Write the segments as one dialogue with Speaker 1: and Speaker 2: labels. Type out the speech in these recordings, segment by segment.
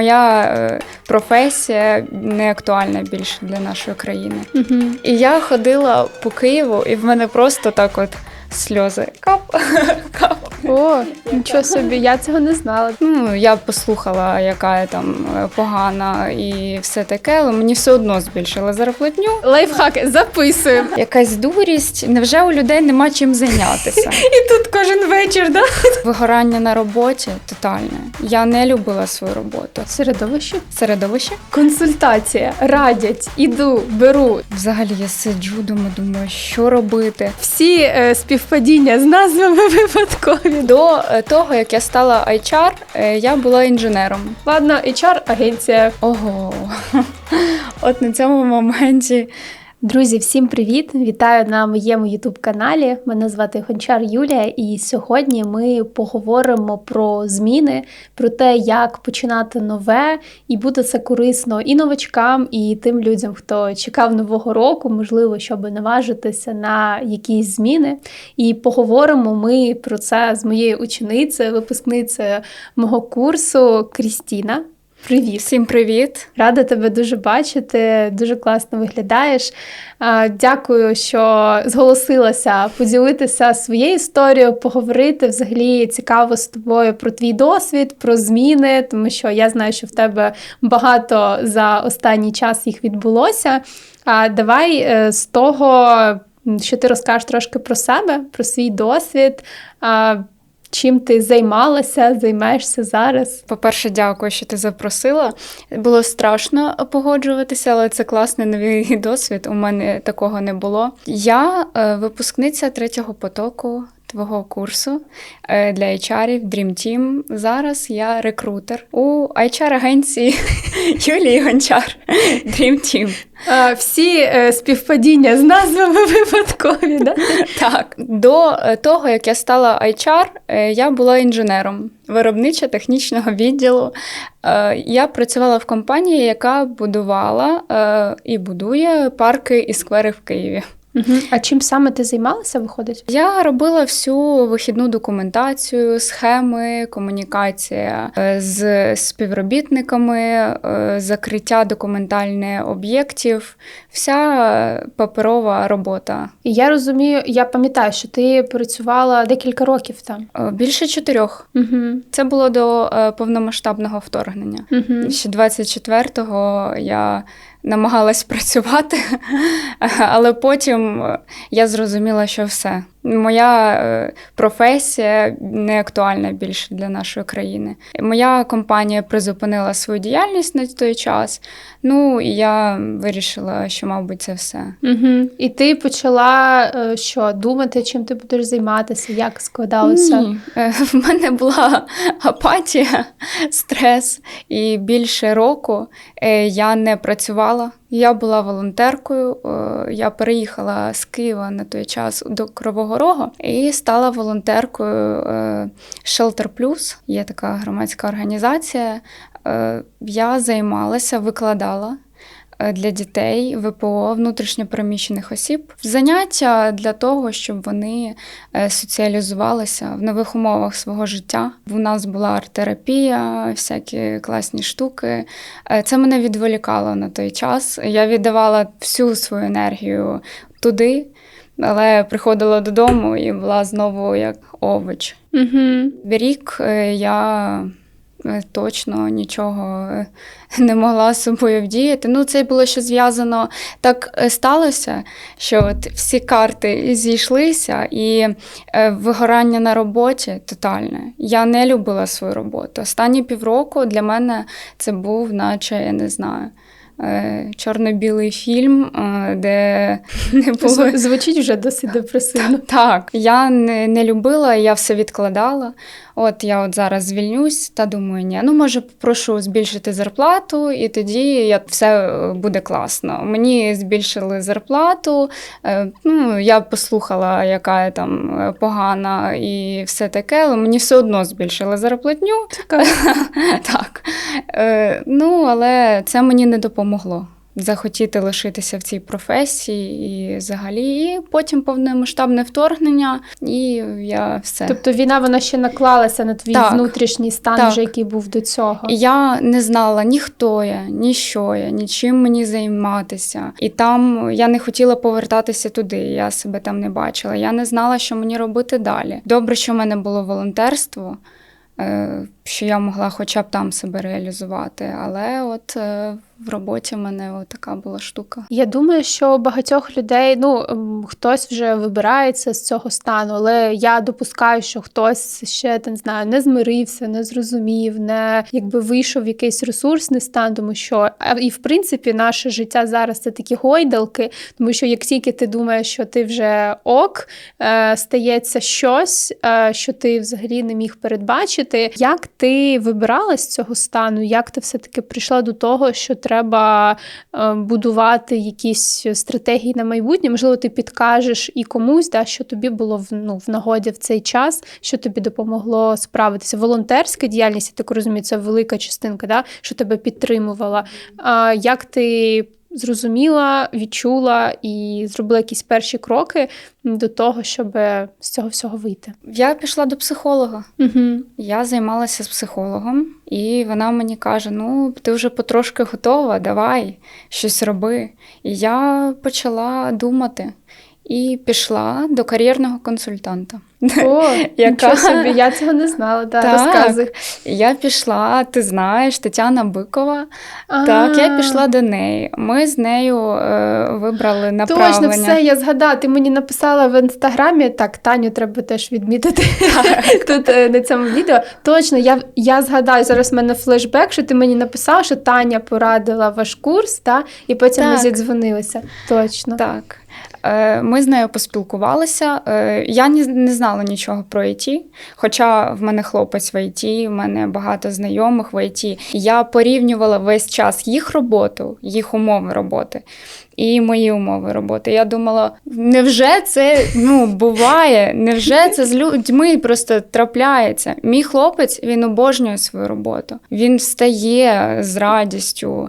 Speaker 1: Моя е, професія не актуальна більше для нашої країни.
Speaker 2: Угу.
Speaker 1: І я ходила по Києву, і в мене просто так от сльози. Кап, кап.
Speaker 2: О, нічого собі, я цього не знала.
Speaker 1: Ну, я послухала, яка я там е, погана і все таке, але мені все одно збільшили зарплатню.
Speaker 2: Лайфхак записуємо.
Speaker 1: Якась дурість. Невже у людей нема чим зайнятися?
Speaker 2: І тут кожен вечір, да?
Speaker 1: Вигорання на роботі тотальне. Я не любила свою роботу.
Speaker 2: Середовище.
Speaker 1: Середовище.
Speaker 2: Консультація, радять, іду, беру.
Speaker 1: Взагалі я сиджу, думаю, думаю, що робити.
Speaker 2: Всі е, співпадіння з назвами випадкові.
Speaker 1: До е, того, як я стала HR, е, я була інженером.
Speaker 2: Ладно, HR-агенція.
Speaker 1: Ого. От на цьому моменті
Speaker 2: Друзі, всім привіт! Вітаю на моєму ютуб-каналі. Мене звати Гончар Юлія, і сьогодні ми поговоримо про зміни, про те, як починати нове, і буде це корисно і новачкам, і тим людям, хто чекав нового року, можливо, щоб наважитися на якісь зміни. І поговоримо ми про це з моєю ученицею, випускницею мого курсу Крістіна. Привіт!
Speaker 1: всім привіт.
Speaker 2: Рада тебе дуже бачити, дуже класно виглядаєш. Дякую, що зголосилася поділитися своєю історією, поговорити. Взагалі цікаво з тобою про твій досвід, про зміни, тому що я знаю, що в тебе багато за останній час їх відбулося. А давай е, з того, що ти розкажеш трошки про себе, про свій досвід. Чим ти займалася, займаєшся зараз?
Speaker 1: По-перше, дякую, що ти запросила. Було страшно погоджуватися, але це класний новий досвід. У мене такого не було. Я е, випускниця третього потоку твого курсу е, для HR Dream Team. Зараз я рекрутер у HR-агенції Юлії Гончар Dream Team.
Speaker 2: А, всі е, співпадіння з назвами випадкові, да?
Speaker 1: Так, до е, того, як я стала HR, я була інженером виробничо-технічного відділу. Я працювала в компанії, яка будувала і будує парки і сквери в Києві.
Speaker 2: Угу. А чим саме ти займалася, виходить?
Speaker 1: Я робила всю вихідну документацію, схеми, комунікація е, з співробітниками, е, закриття документальне об'єктів, вся паперова робота.
Speaker 2: І я розумію, я пам'ятаю, що ти працювала декілька років там.
Speaker 1: Е, Більше чотирьох.
Speaker 2: Угу.
Speaker 1: Це було до повномасштабного вторгнення.
Speaker 2: Угу.
Speaker 1: Ще 24-го я намагалась працювати, але потім я зрозуміла, що все. Моя е, професія не актуальна більше для нашої країни. Моя компанія призупинила свою діяльність на той час. Ну і я вирішила, що, мабуть, це все.
Speaker 2: Угу. І ти почала е, що думати, чим ти будеш займатися, як складалося?
Speaker 1: Ні. Е, В мене була апатія, стрес, і більше року я не працювала. Я була волонтеркою. е, Я переїхала з Києва на той час до Кривого Рогу і стала волонтеркою е, Shelter Plus. Є така громадська організація. Е, Я займалася, викладала для дітей ВПО внутрішньопереміщених осіб заняття для того, щоб вони е, соціалізувалися в нових умовах свого життя. У нас була арт-терапія, всякі класні штуки. Е, Це мене відволікало на той час. Я віддавала всю свою енергію туди, але приходила додому і була знову як овоч.
Speaker 2: Угу.
Speaker 1: Рік е, я е, точно нічого е, не могла з собою вдіяти. Ну, це було ще зв'язано. Так е, сталося, що от всі карти зійшлися, і е, вигорання на роботі тотальне. Я не любила свою роботу. Останні півроку для мене це був, наче я не знаю. Е, Чорно-білий фільм, е, де не було
Speaker 2: Звучить вже досить депресивно.
Speaker 1: так, я не, не любила, я все відкладала. От я от зараз звільнюсь та думаю, ні, ну може попрошу збільшити зарплату, і тоді я, все е, буде класно. Мені збільшили зарплату. Ну, я послухала, яка я там погана і все таке, але мені все одно збільшили зарплатню. так. Е, Ну, але це мені не допомогло. захотіти лишитися в цій професії і взагалі. І потім повномасштабне вторгнення, і я все.
Speaker 2: Тобто війна вона ще наклалася на твій
Speaker 1: Так.
Speaker 2: внутрішній стан,
Speaker 1: Так.
Speaker 2: вже який був до цього.
Speaker 1: І Я не знала ні хто я, ні що я, ні чим мені займатися. І там я не хотіла повертатися туди. Я себе там не бачила. Я не знала, що мені робити далі. Добре, що в мене було волонтерство, що я могла хоча б там себе реалізувати. Але от е, в роботі в мене така була штука.
Speaker 2: Я думаю, що багатьох людей ну хтось вже вибирається з цього стану, але я допускаю, що хтось ще не знаю, не змирився, не зрозумів, не якби вийшов в якийсь ресурсний стан, тому що і в принципі наше життя зараз це такі гойдалки, тому що як тільки ти думаєш, що ти вже ок, е, стається щось, е, що ти взагалі не міг передбачити. Як ти вибиралась з цього стану? Як ти все-таки прийшла до того, що треба е, будувати якісь стратегії на майбутнє? Можливо, ти підкажеш і комусь, да, що тобі було в, ну, в нагоді в цей час, що тобі допомогло справитися. Волонтерська діяльність, я так розумію, це велика частинка, да, що тебе підтримувала. Як ти зрозуміла, відчула і зробила якісь перші кроки до того, щоб з цього всього вийти?
Speaker 1: Я пішла до психолога.
Speaker 2: Угу.
Speaker 1: Я займалася з психологом, і вона мені каже: Ну, ти вже потрошки готова, давай щось роби. І я почала думати і пішла до кар'єрного консультанта.
Speaker 2: О,
Speaker 1: Яка?
Speaker 2: собі, я цього не знала. Да,
Speaker 1: Так.
Speaker 2: Розказуй.
Speaker 1: Я пішла, ти знаєш, Тетяна Бикова. Так, я пішла до неї. Ми з нею е, вибрали направлення.
Speaker 2: Точно, все, я згадала. Ти мені написала в інстаграмі. Так, Таню треба теж відмітити тут е, на цьому відео. Точно, я, я згадаю зараз в мене флешбек, що ти мені написала, що Таня порадила ваш курс, та, і потім ми зідзвонилися. Точно.
Speaker 1: Так. Е, Ми з нею поспілкувалися. Е, Я не знала нічого про ІТ, хоча в мене хлопець в ІТ, в мене багато знайомих в ІТ. Я порівнювала весь час їх роботу, їх умови роботи і мої умови роботи. Я думала, невже це ну, буває? Невже це з людьми просто трапляється? Мій хлопець він обожнює свою роботу. Він встає з радістю.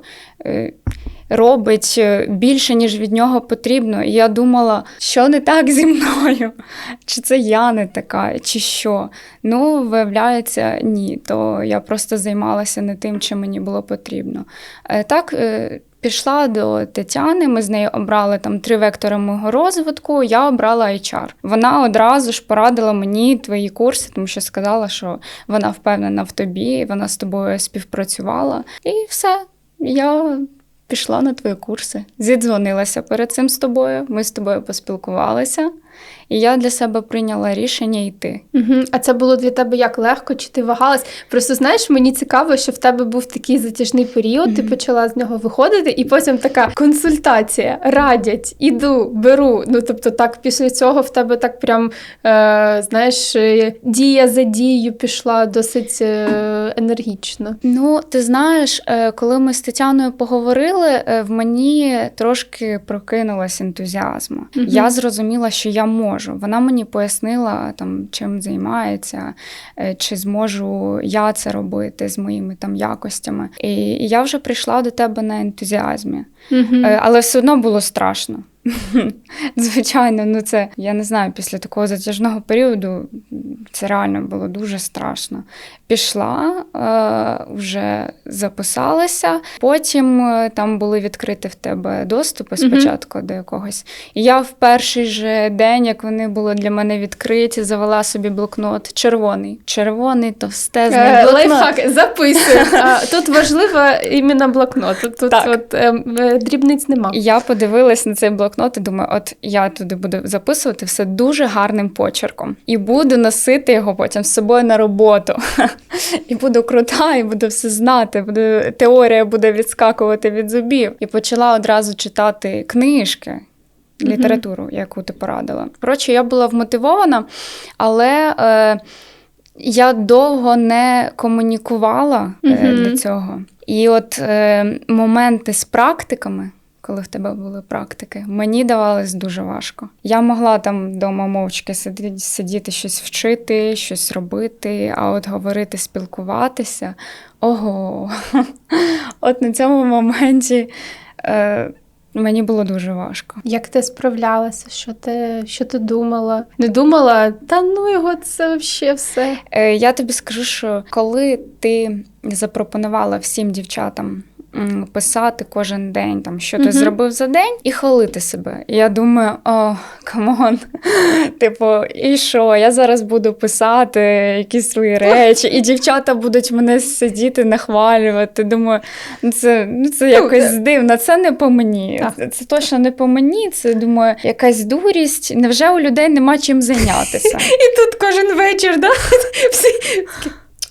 Speaker 1: Робить е, більше, ніж від нього потрібно. І я думала, що не так зі мною? Чи це я не така, чи що? Ну, виявляється, ні. То я просто займалася не тим, чим мені було потрібно. Е, Так, е, пішла до Тетяни, ми з нею обрали там три вектори мого розвитку. Я обрала HR. Вона одразу ж порадила мені твої курси, тому що сказала, що вона впевнена в тобі, вона з тобою співпрацювала. І все. Я пішла на твої курси, зідзвонилася перед цим з тобою. Ми з тобою поспілкувалися, і я для себе прийняла рішення йти.
Speaker 2: Угу. А це було для тебе як легко, чи ти вагалась? Просто знаєш, мені цікаво, що в тебе був такий затяжний період, ти почала з нього виходити, і потім така консультація, радять, іду, беру. Ну тобто, так після цього в тебе так прям е, знаєш, е, дія за дією пішла досить е, енергічно.
Speaker 1: Ну, ти знаєш, е, коли ми з Тетяною поговорили, е, в мені трошки прокинулась ентузіазму.
Speaker 2: Мгм.
Speaker 1: Я зрозуміла, що я можу. Вона мені пояснила, там, чим займається, е, чи зможу я це робити з моїми там якостями. І, і я вже прийшла до тебе на ентузіазмі.
Speaker 2: Угу.
Speaker 1: Але все одно було страшно. Звичайно, ну це я не знаю, після такого затяжного періоду це реально було дуже страшно. Пішла, е, вже записалася. Потім е, там були відкриті в тебе доступи спочатку до якогось. І я в перший же день, як вони були для мене відкриті, завела собі блокнот червоний. Червоний, товстезний
Speaker 2: Е,
Speaker 1: блокнот.
Speaker 2: Лайфхак, записуй. Тут важливо іменно блокнот. Тут,
Speaker 1: Так.
Speaker 2: от, дрібниць нема.
Speaker 1: Я подивилась на цей блокнот і думаю, от я туди буду записувати все дуже гарним почерком. І буду носити його потім з собою на роботу. І буду крута, і буду все знати. Буду, теорія буде відскакувати від зубів. І почала одразу читати книжки. Літературу, яку ти порадила. Коротше, я була вмотивована, але е, я довго не комунікувала е,
Speaker 2: Мгм.
Speaker 1: для цього. І от е, моменти з практиками, коли в тебе були практики, мені давалось дуже важко. Я могла там вдома мовчки сидіти, сидіти щось вчити, щось робити, а от говорити, спілкуватися. Ого. От на цьому моменті Е, мені було дуже важко.
Speaker 2: Як ти справлялася? Що ти, що ти думала? Не думала, та ну його це взагалі все.
Speaker 1: Е, я тобі скажу, що коли ти запропонувала всім дівчатам. Писати кожен день, там, що ти
Speaker 2: Мгм.
Speaker 1: зробив за день, і хвалити себе. І я думаю, о, камон. Типу, і що? Я зараз буду писати якісь свої речі, і дівчата будуть мене сидіти, нахвалювати. Думаю, це, ну це якось дивно, це не по мені. Це, це точно не по мені. Це думаю, якась дурість. Невже у людей нема чим зайнятися?
Speaker 2: І тут кожен вечір, да? Всі...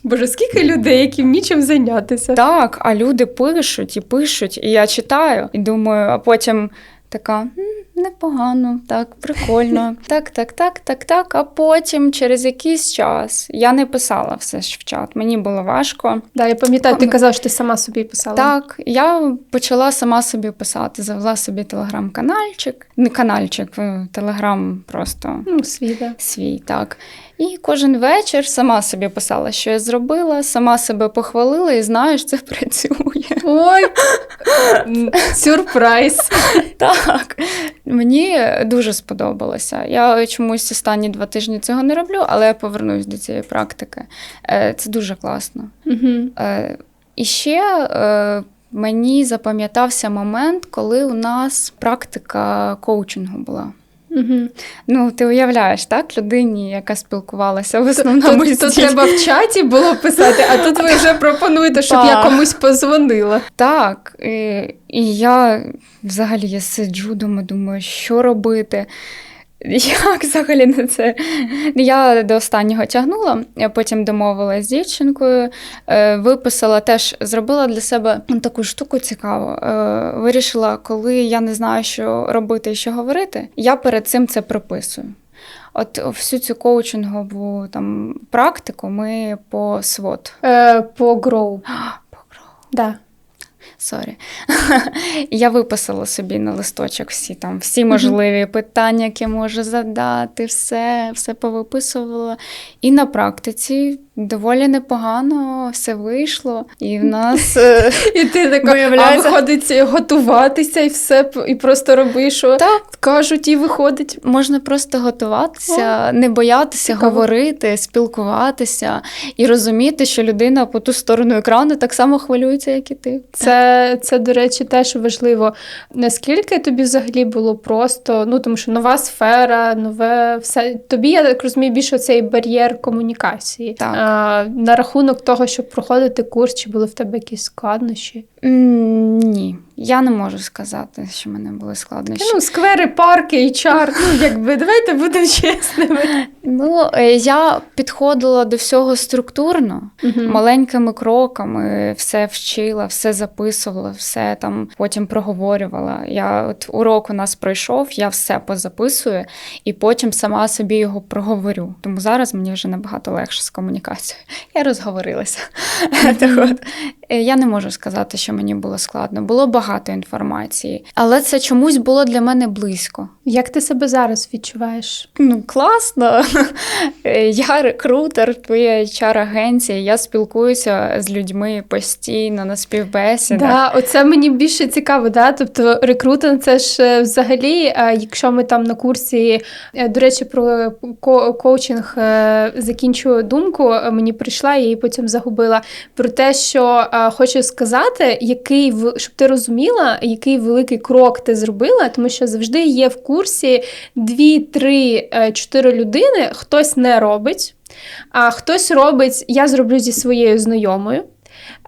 Speaker 2: Боже, скільки людей, яким нічим зайнятися.
Speaker 1: Так, а люди пишуть і пишуть, і я читаю, і думаю, а потім така. Непогано, так, прикольно. Так, так, так, так, так. А потім, через якийсь час, я не писала все ж в чат. Мені було важко.
Speaker 2: Да, я пам'ятаю, ти казав, що ти сама собі писала.
Speaker 1: Так, я почала сама собі писати, завела собі телеграм-канальчик. Не канальчик, е, телеграм просто
Speaker 2: Ну, свій, да.
Speaker 1: свій, так. І кожен вечір сама собі писала, що я зробила, сама себе похвалила, і знаєш, це працює.
Speaker 2: Ой, сюрприз.
Speaker 1: Так, мені дуже сподобалося. Я чомусь останні два тижні цього не роблю, але я повернусь до цієї практики. Е, Це дуже класно. Е, І ще е, мені запам'ятався момент, коли у нас практика коучингу була.
Speaker 2: Мгм.
Speaker 1: Ну, ти уявляєш, так, людині, яка спілкувалася в основному
Speaker 2: то
Speaker 1: тут
Speaker 2: треба в чаті було писати, а тут ви вже пропонуєте, щоб я комусь позвонила.
Speaker 1: Так, і, і я взагалі я сиджу, дома, думаю, що робити. Як взагалі на це? Я до останнього тягнула, я потім домовилася з дівчинкою, е, виписала теж, зробила для себе таку штуку цікаву. Е, Вирішила, коли я не знаю, що робити і що говорити, я перед цим це прописую. От всю цю коучингову там практику ми по свот.
Speaker 2: Е, по Grow. Да.
Speaker 1: Сорі. Я виписала собі на листочок всі там всі можливі питання, які можу задати, все, все повиписувала. І на практиці доволі непогано все вийшло. І в нас е,
Speaker 2: І ти така, а
Speaker 1: Виявляється-
Speaker 2: виходить готуватися і все, і просто робиш, що
Speaker 1: так,
Speaker 2: кажуть, і виходить.
Speaker 1: можна просто готуватися, не боятися говорити, спілкуватися і розуміти, що людина по ту сторону екрану так само хвилюється, як і ти.
Speaker 2: Це, це, до речі, теж важливо. Наскільки тобі взагалі було просто, ну тому що нова сфера, нове все. Тобі, я так розумію, більше цей бар'єр комунікації.
Speaker 1: Так.
Speaker 2: А, на рахунок того, щоб проходити курс, чи були в тебе якісь складнощі?
Speaker 1: Ні, я не можу сказати, що в мене були складнощі.
Speaker 2: Ну, сквери, парки і чар. Ну, якби давайте будемо чесними.
Speaker 1: Ну, е, я підходила до всього структурно,
Speaker 2: Мгм.
Speaker 1: маленькими кроками, все вчила, все записувала, все там потім проговорювала. Я от урок у нас пройшов, я все позаписую і потім сама собі його проговорю. Тому зараз мені вже набагато легше з комунікацією. Я розговорилася. Е, я не можу сказати, що мені було складно. Було багато інформації, але це чомусь було для мене близько.
Speaker 2: Як ти себе зараз відчуваєш?
Speaker 1: Ну, класно. Я рекрутер, твоя HR-агенція, я спілкуюся з людьми постійно на співбесідах.
Speaker 2: Да, оце мені більше цікаво, да? Тобто рекрутинг це ж е, взагалі, е, якщо ми там на курсі, е, до речі, про ко- коучинг закінчую думку, мені прийшла, я її потім загубила. Про те, що хочу сказати, який щоб ти розуміла, який великий крок ти зробила, тому що завжди є в курсі дві, три, е, чотири людини, хтось не робить. А хтось робить, я зроблю зі своєю знайомою.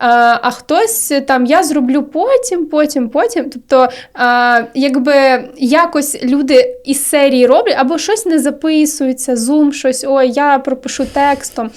Speaker 2: А, хтось е, там я зроблю потім, потім, потім. Тобто, якби якось люди із серії роблять, або щось не записується, зум, щось, ой, я пропишу текстом.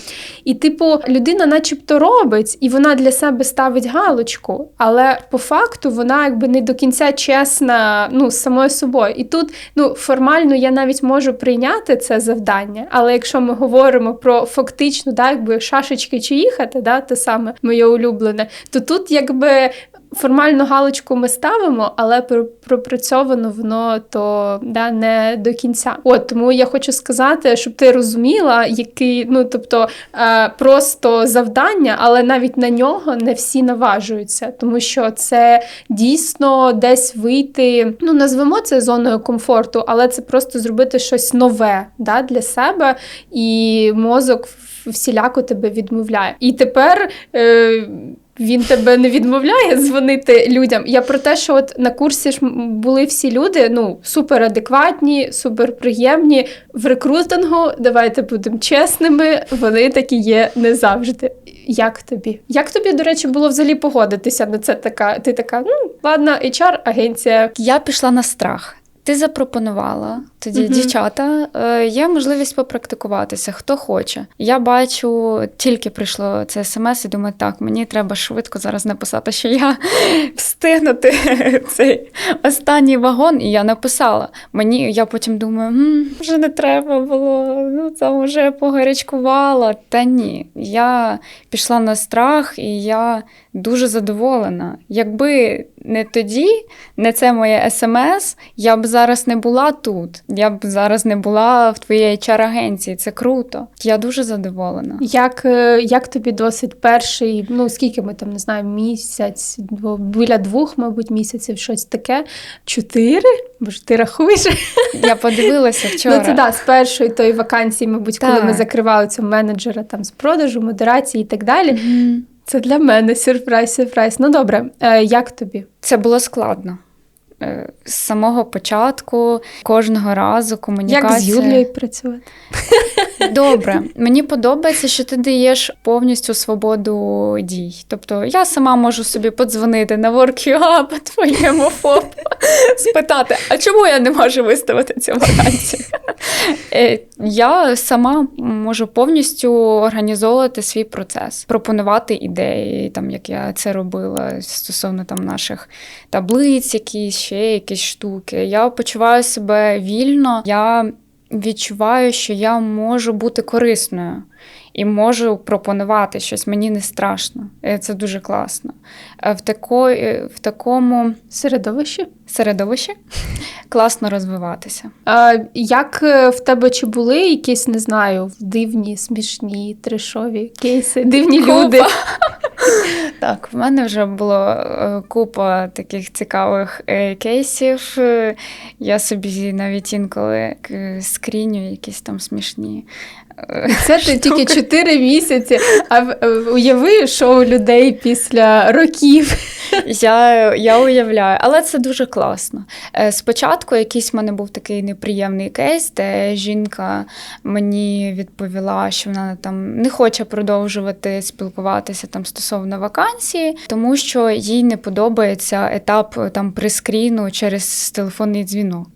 Speaker 2: І, типу, людина начебто робить, і вона для себе ставить галочку, але по факту вона якби не до кінця чесна ну, з самою собою. І тут ну, формально я навіть можу прийняти це завдання, але якщо ми говоримо про фактично, да, якби шашечки чи їхати, да, те саме моє улюблене. Улюблене, то тут якби. Формально галочку ми ставимо, але пропрацьовано воно то да, не до кінця. От тому я хочу сказати, щоб ти розуміла, який, ну тобто е, просто завдання, але навіть на нього не всі наважуються, тому що це дійсно десь вийти. Ну назвемо це зоною комфорту, але це просто зробити щось нове да, для себе, і мозок всіляко тебе відмовляє. І тепер. Е, він тебе не відмовляє дзвонити людям. Я про те, що от на курсі ж були всі люди ну суперадекватні, суперприємні. В рекрутингу, давайте будемо чесними, вони такі є не завжди. Як тобі? Як тобі, до речі, було взагалі погодитися на це така? Ти така, ну ладно, HR агенція.
Speaker 1: Я пішла на страх. Ти запропонувала тоді,
Speaker 2: Мгм.
Speaker 1: дівчата, е, є можливість попрактикуватися, хто хоче. Я бачу, тільки прийшло це смс, і думаю, так, мені треба швидко зараз написати, що я встигнути цей останній вагон, і я написала. Мені я потім думаю, «М, вже не треба було, ну там вже погарячкувала. Та ні, я пішла на страх, і я дуже задоволена. Якби не тоді, не це моє смс, я б зараз не була тут. Я б зараз не була в твоїй HR-агенції. Це круто. Я дуже задоволена.
Speaker 2: Як, е, як тобі досить перший, ну скільки ми там не знаю, місяць, біля двох, мабуть, місяців, щось таке. Чотири? Бо ж ти рахуєш?
Speaker 1: Я подивилася вчора.
Speaker 2: Ну це да, з першої тої вакансії, мабуть, коли ми закривали цього менеджера там з продажу, модерації і так далі.
Speaker 1: Мгм.
Speaker 2: Це для мене сюрприз, сюрприз. Ну добре, е, як тобі?
Speaker 1: Це було складно. Е, З самого початку, кожного разу комунікація.
Speaker 2: Як з Юлією працювати?
Speaker 1: Добре, мені подобається, що ти даєш повністю свободу дій. Тобто я сама можу собі подзвонити на WorkUA по твоєму ФОПу, спитати, а чому я не можу виставити цю вакансію? Е, Я сама можу повністю організовувати свій процес, пропонувати ідеї, там як я це робила стосовно там наших таблиць, якісь ще якісь штуки. Я почуваю себе вільно. Я відчуваю, що я можу бути корисною і можу пропонувати щось. Мені не страшно. Е, Це дуже класно. Е, В, тако, в такому
Speaker 2: Середовище?
Speaker 1: Середовищі класно розвиватися.
Speaker 2: А, як е, в тебе чи були якісь, не знаю, дивні, смішні, трешові кейси, дивні
Speaker 1: Купа.
Speaker 2: люди?
Speaker 1: Так, в мене вже було е, купа таких цікавих е, кейсів. Я собі навіть інколи скріню якісь там смішні.
Speaker 2: Це ти тільки 4 місяці. А е, уяви, що у людей після років.
Speaker 1: Я, я уявляю, але це дуже класно. Е, Спочатку якийсь в мене був такий неприємний кейс, де жінка мені відповіла, що вона там не хоче продовжувати спілкуватися там стосовно вакансії, тому що їй не подобається етап е, там прескріну через телефонний дзвінок.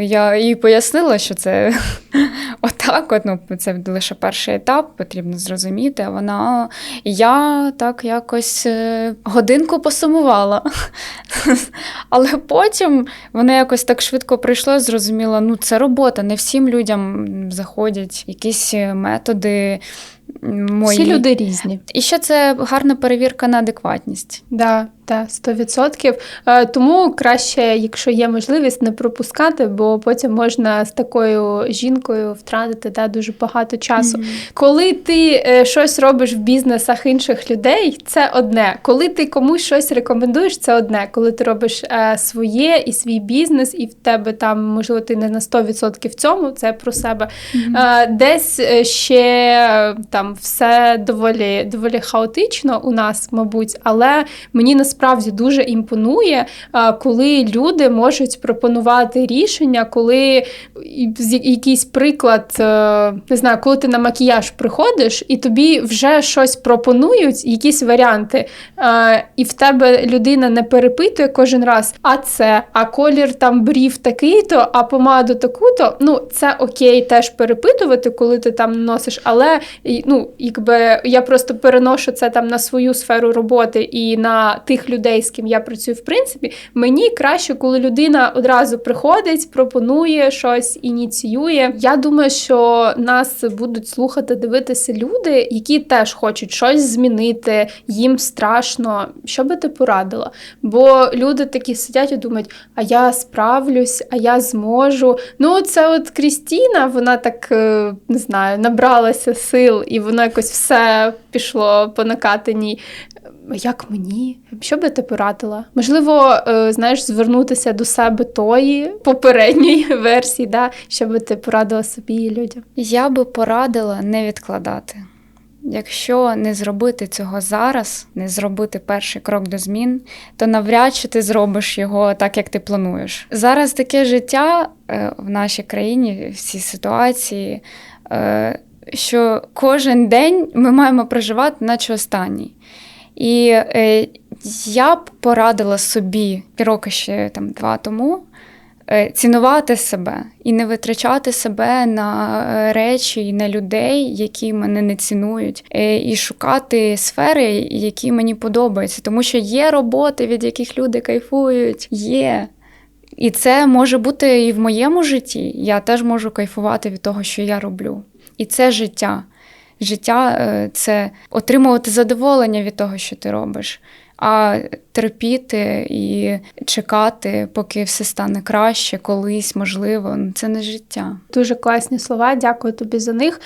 Speaker 1: Я їй пояснила, що це отак, от, ну, це лише перший етап, потрібно зрозуміти. А вона я так якось е, годинку посумувала. Але потім воно якось так швидко прийшло, зрозуміла, ну це робота. Не всім людям заходять якісь методи. Мої.
Speaker 2: Всі люди різні.
Speaker 1: І ще це гарна перевірка на адекватність.
Speaker 2: Да, да, 100%. Е, Тому краще, якщо є можливість, не пропускати, бо потім можна з такою жінкою втратити да, дуже багато часу. Коли ти е, щось робиш в бізнесах інших людей, це одне. Коли ти комусь щось рекомендуєш, це одне. Коли ти робиш е, своє і свій бізнес, і в тебе там, можливо, ти не на 100% в цьому, це про себе. Е, Десь е, ще там все доволі, доволі хаотично у нас, мабуть, але мені насправді дуже імпонує, е, коли люди можуть пропонувати рішення, коли якийсь приклад, е, не знаю, коли ти на макіяж приходиш і тобі вже щось пропонують, якісь варіанти, е, і в тебе людина не перепитує кожен раз, а це, а колір там брів такий-то, а помаду таку-то. Ну, це окей теж перепитувати, коли ти там носиш, але ну, якби я просто переношу це там на свою сферу роботи і на тих людей, з ким я працюю, в принципі, мені краще, коли людина одразу приходить, пропонує щось, ініціює. Я думаю, що нас будуть слухати, дивитися люди, які теж хочуть щось змінити, їм страшно. Що би ти порадила? Бо люди такі сидять і думають, а я справлюсь, а я зможу. Ну, це от Крістіна, вона так е, не знаю, набралася сил, і воно якось все пішло по накатаній. Як мені? Що би ти порадила? Можливо, е, знаєш, звернутися до себе тої попередньої версії, да? що би ти порадила собі і людям?
Speaker 1: Я би порадила не відкладати. Якщо не зробити цього зараз, не зробити перший крок до змін, то навряд чи ти зробиш його так, як ти плануєш. Зараз таке життя е, в нашій країні, в цій ситуації, е, що кожен день ми маємо проживати, наче останній. І е, я б порадила собі роки ще там два тому е, цінувати себе і не витрачати себе на е, речі і на людей, які мене не цінують, е, і шукати сфери, які мені подобаються. Тому що є роботи, від яких люди кайфують, є. І це може бути і в моєму житті. Я теж можу кайфувати від того, що я роблю. І це життя. Життя е, це отримувати задоволення від того, що ти робиш, а терпіти і чекати, поки все стане краще, колись, можливо, ну, це не життя.
Speaker 2: Дуже класні слова, дякую тобі за них.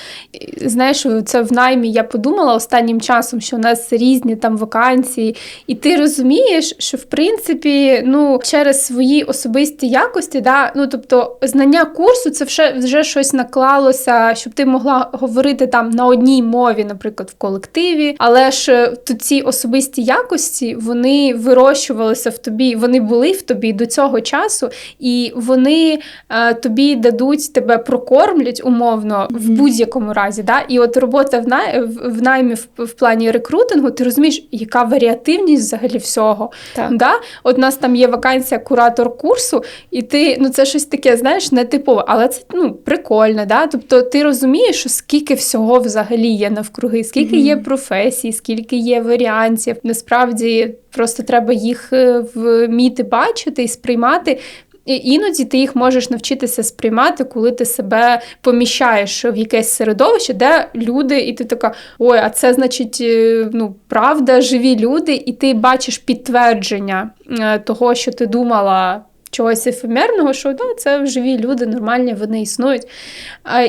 Speaker 2: Знаєш, це в наймі я подумала останнім часом, що у нас різні там вакансії, і ти розумієш, що в принципі ну, через свої особисті якості, да, ну тобто знання курсу це вже, вже щось наклалося, щоб ти могла говорити там на одній мові, наприклад, в колективі, але ж то ці особисті якості вони вирощувалися в тобі, вони були в тобі до цього часу, і вони е, тобі дадуть тебе прокормлять умовно в будь-якому разі. Да? І от робота в, най, в, наймі в, в плані рекрутингу, ти розумієш, яка варіативність взагалі всього.
Speaker 1: Так.
Speaker 2: Да? От у нас там є вакансія куратор курсу, і ти ну це щось таке, знаєш, нетипове, але це ну прикольно. Да? Тобто ти розумієш, що скільки всього взагалі є навкруги, скільки є професій, скільки є варіантів. Насправді просто треба їх е, вміти бачити і сприймати. І іноді ти їх можеш навчитися сприймати, коли ти себе поміщаєш в якесь середовище, де люди, і ти така: ой, а це значить е, ну, правда, живі люди, і ти бачиш підтвердження е, того, що ти думала. Чогось ефемерного, що да, це живі люди, нормальні, вони існують.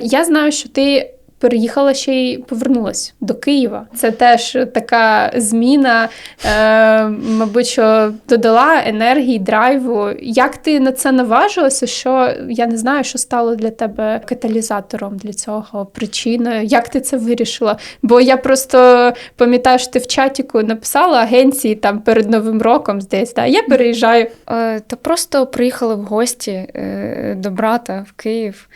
Speaker 2: Я знаю, що ти переїхала ще й повернулась до Києва. Це теж така зміна, е, мабуть, що додала енергії, драйву. Як ти на це наважилася? Що я не знаю, що стало для тебе каталізатором для цього, причиною? Як ти це вирішила? Бо я просто пам'ятаю, що ти в чатіку написала агенції там перед Новим роком здесь. Да? Я переїжджаю.
Speaker 1: Е, Та просто приїхала в гості е, до брата в Київ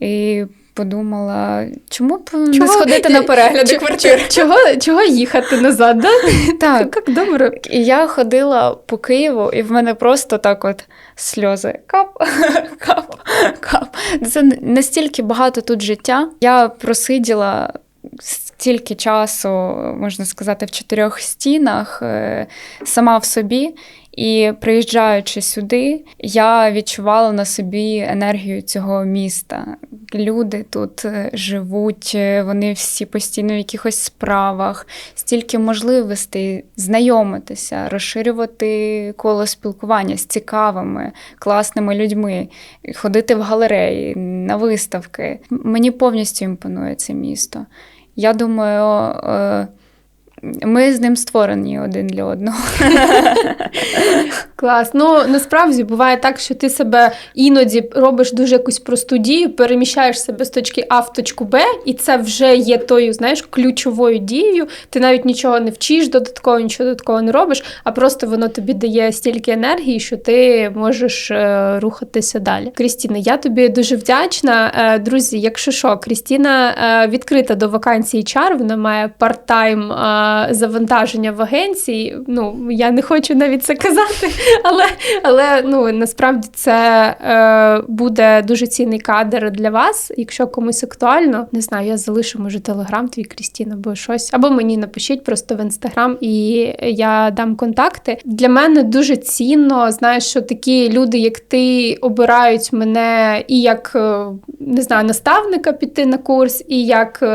Speaker 1: і подумала, чому б не сходити на перегляди квартир.
Speaker 2: Чого, чого їхати назад? Да?
Speaker 1: Так.
Speaker 2: Як добре.
Speaker 1: І я ходила по Києву, і в мене просто так от сльози. Кап, кап, кап. Це настільки багато тут життя. Я просиділа стільки часу, можна сказати, в чотирьох стінах е, сама в собі. І приїжджаючи сюди, я відчувала на собі енергію цього міста. Люди тут е, живуть, е, вони всі постійно в якихось справах, стільки можливостей знайомитися, розширювати коло спілкування з цікавими, класними людьми, ходити в галереї, на виставки. Мені повністю імпонує це місто. Я думаю, е, ми з ним створені один для одного.
Speaker 2: Клас. Ну насправді буває так, що ти себе іноді робиш дуже якусь просту дію, переміщаєш себе з точки А в точку Б, і це вже є тою, знаєш, ключовою дією. Ти навіть нічого не вчиш додатково, нічого додатково не робиш, а просто воно тобі дає стільки енергії, що ти можеш е, рухатися далі. Крістіна, я тобі дуже вдячна. Е, друзі, якщо що, Крістіна е, відкрита до вакансії HR, вона має парт-тайм. Завантаження в агенції. Ну, я не хочу навіть це казати, але, але ну, насправді це е, буде дуже цінний кадр для вас. Якщо комусь актуально, не знаю, я залишу, може, телеграм твій Крістіна, або щось, або мені напишіть просто в інстаграм, і я дам контакти. Для мене дуже цінно, знаєш, що такі люди, як ти, обирають мене і як е, не знаю, наставника піти на курс, і як е,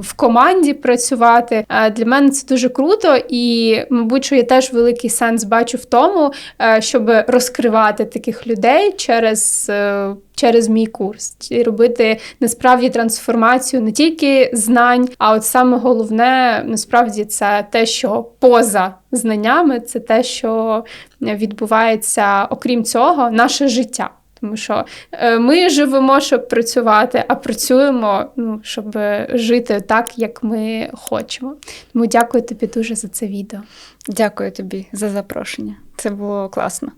Speaker 2: в команді працювати. Для мене це дуже круто, і, мабуть, що я теж великий сенс бачу в тому, е, щоб розкривати таких людей через. е, Через мій курс і робити насправді трансформацію не тільки знань, а от саме головне насправді це те, що поза знаннями, це те, що відбувається, окрім цього, наше життя. Тому що е, ми живемо, щоб працювати, а працюємо, ну, щоб жити так, як ми хочемо. Тому дякую тобі дуже за це відео.
Speaker 1: Дякую тобі за запрошення. Це було класно.